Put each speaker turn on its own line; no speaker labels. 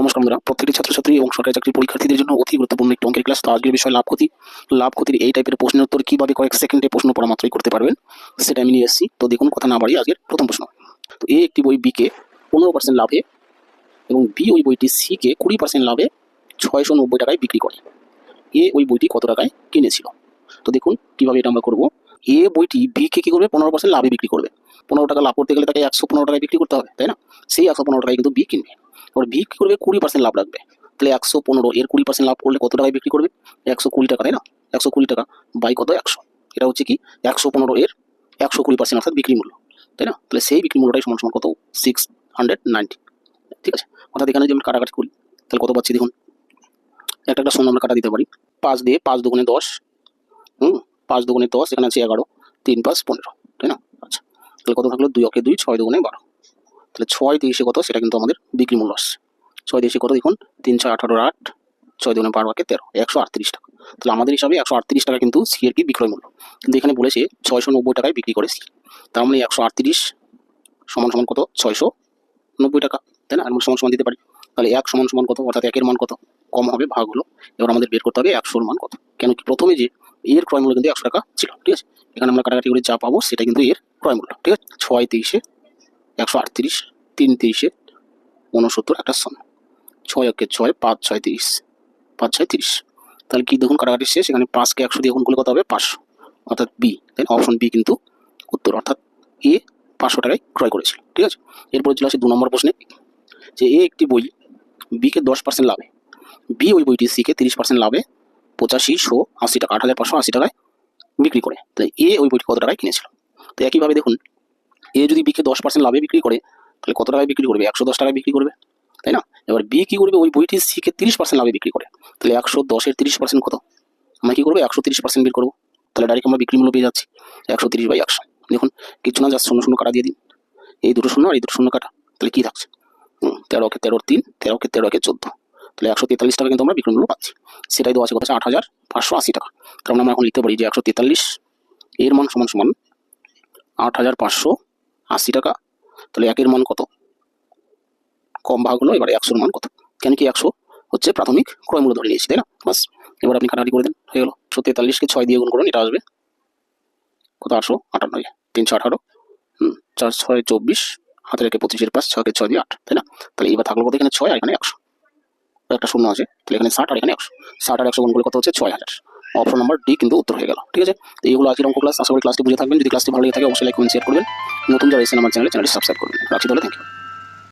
নমস্কার বন্ধুরা। প্রত্যেকটি ছাত্রছাত্রী এবং সরকারি চাকরির পরীক্ষার্থীদের জন্য অতি গুরুত্বপূর্ণ একটি অঙ্কের ক্লাস তো আজকের বিষয় লাভ ক্ষতি। লাভ ক্ষতির এই টাইপের প্রশ্নের উত্তর কীভাবে কয়েক সেকেন্ডে প্রশ্ন পড়া মাত্রই করতে পারবেন, সেটা আমি নিয়ে এসেছি। তো দেখুন, কথা না বাড়ি আজকের প্রথম প্রশ্ন। তো এ একটি বই বিকে পনেরো পার্সেন্ট লাভে এবং বি ওই বইটি সিকে কুড়ি পার্সেন্ট লাভে ছয়শো নব্বই টাকায় বিক্রি করে। এ ওই বইটি কত টাকায় কিনেছিল? তো দেখুন, কীভাবে এটা আমরা করব। এ বইটি বিকে কী করবে? পনেরো পার্সেন্ট লাভে বিক্রি করবে। পনেরো টাকা লাভ করতে গেলে তাকে একশো পনেরো টাকায় বিক্রি করতে হবে, তাই না? সেই একশো পনেরো টাকায় কিন্তু বি কিনবে। এবার বি কি করবে কুড়ি পার্সেন্ট লাভ রাখবে। তাহলে একশো পনেরো, এর কুড়ি পার্সেন্ট লাভ করলে কত টাকায় বিক্রি করবে? একশো কুড়ি টাকা, তাই না? একশো কুড়ি টাকা বাই কত? একশো। এটা হচ্ছে কি? একশো পনেরো এর একশো কুড়ি পার্সেন্ট অর্থাৎ বিক্রি মূল্য, তাই না? তাহলে সেই বিক্রি মূল্যটাই সমান সমান কত? সিক্স হান্ড্রেড নাইনটি ঠিক আছে? অর্থাৎ এখানে যদি আমি কাটাকাটি করি, তাহলে কত পাচ্ছি দেখুন? একটা একটা শূন্য আমরা কাটা দিতে পারি। পাঁচ দিয়ে পাঁচ দুগুণে দশ, হুম? পাঁচ দুগুণে দশ, এখানে আছে এগারো, তিন পাঁচ পনেরো, তাই না? আচ্ছা। তাহলে কত থাকল? দুই অকে দুই, ছয় দুগুণে বারো। তাহলে ছয় তেইশে কত? সেটা কিন্তু আমাদের বিক্রি মূল্য আসছে ছয় তেইশে কত? দেখুন, তিন ছয় আঠারো আট, ছয় দুগুণে বারো আকে তেরো, একশো আটত্রিশ টাকা। তাহলে আমাদের হিসাবে একশো আটত্রিশ টাকা কিন্তু সি এর কি বিক্রয় মূল্য? কিন্তু এখানে বলেছে ছয়শো নব্বই টাকায় বিক্রি করে সি তার মানে একশো আটত্রিশ সমান সমান কত? ছয়শো নব্বই টাকা, তাই না? আর সমান সমান দিতে পারি। তাহলে এক সমান সমান কত? অর্থাৎ একের মান কত? কম হবে ভাগ হলো এবার আমাদের বের করতে হবে একশোর মান কত? কেন কি? প্রথমে যে এর ক্রয় মূল্য কিন্তু একশো টাকা ছিল, ঠিক আছে? এখানে আমরা কাটাকাটি করে যা পাবো সেটা কিন্তু এর ক্রয় মূল্য, ঠিক আছে? ছয় তেইশে একশো আটত্রিশ তিন তেইশে উনসত্তর একটা শূন্য ছয় একে ছয়, পাঁচ ছয় তিরিশ। পাঁচ ছয় তিরিশ। তাহলে কি দেখুন কাটাকাটি শেষ? এখানে পাঁচকে একশো দিয়ে গুণ করলে কত হবে? পাঁচশো। অর্থাৎ বি। তাই অপশন বি কিন্তু উত্তর। অর্থাৎ এ পাঁচশো টাকায় ক্রয় করেছিল। ঠিক আছে? এরপরে চলে আসে দু নম্বর প্রশ্নে যে এ একটি বই বিকে দশ পার্সেন্ট লাভে। বি ওই বইটি সিকে তিরিশ পার্সেন্ট লাভে পঁচাশি শো আশি টাকা, আট হাজার পাঁচশো আশি টাকায় বিক্রি করে। তো এ ওই বইটি কত টাকায় কিনেছিল? তো একইভাবে দেখুন এ যদি বিকে দশ পার্সেন্ট লাভে বিক্রি করে, তাহলে কত টাকায় বিক্রি করবে? একশো দশ টাকায় বিক্রি করবে, তাই না? এবার বি কী করবে? ওই বইটি সিকে তিরিশ পার্সেন্ট লাভে বিক্রি করে, তাহলে একশো দশের তিরিশ পার্সেন্ট কত? আমরা কী করব? একশো তিরিশ পার্সেন্ট বিক্রি করব, তাহলে ডাইরেক্ট আমরা বিক্রি মূল্য পেয়ে যাচ্ছি, একশো তিরিশ বাই একশো। দেখুন, কিছু না যা শূন্য শূন্য কাটা দিয়ে দিন। এই দুটো শূন্য আর এই দুটো শূন্য কাটা, তাহলে কী থাকছে? তেরোকে তেরোর তিন তেরোকে তেরোকে চোদ্দ, তাহলে একশো তেতাল্লিশ টাকা কিন্তু আমরা বিক্রি মূল্য পাচ্ছি। সেটাই তো আছে আছে আট হাজার পাঁচশো আশি টাকা। কারণ আমরা এখন লিখতে পারি যে একশো তেতাল্লিশ, এর মান সমান সমান আট হাজার পাঁচশো আশি টাকা? তাহলে একের মান কত? কম ভাগ হলো, এবার একশোর মান কত? কেন কি একশো হচ্ছে প্রাথমিক ক্রয় মূল্য ধরে নিয়েছি, তাই না? বাস, এবার আপনি কাটাকাটি করে দেন, হয়ে গেলো। একশো তেতাল্লিশকে ছয় দিয়ে গুণ করুন, এটা আসবে কত? আটশো আটান্ন তিনশো আঠারো। হুম, চার, ছয়, চব্বিশ হাতে রেখে পঁচিশের পাঁচ, ছয়কে ছয় দিয়ে আট, তাই না? তাহলে এবার থাকল কত এখানে ছয় আর এখানে একশো? একটা শূন্য আছে, তাহলে এখানে ষাট আর এখানে একশো। ষাট আর একশো গুণ করলে কত হচ্ছে? ছয় হাজার। অপশন নাম্বার ডি কিন্তু উত্তর হয়ে গেল, ঠিক আছে? তো এইগুলো আজকের অঙ্ক ক্লাস আশা করি ক্লাসটি বুঝে থাকবেন। যদি ক্লাসটি ভালো লেগে থাকে, অবশ্যই লাইক কমেন্ট শেয়ার করবেন। নতুন যারা এসেছেন আমার চ্যানেলে চ্যানেলটি সাবস্ক্রাইব করবেন রাখছি তাহলে থ্যাংক ইউ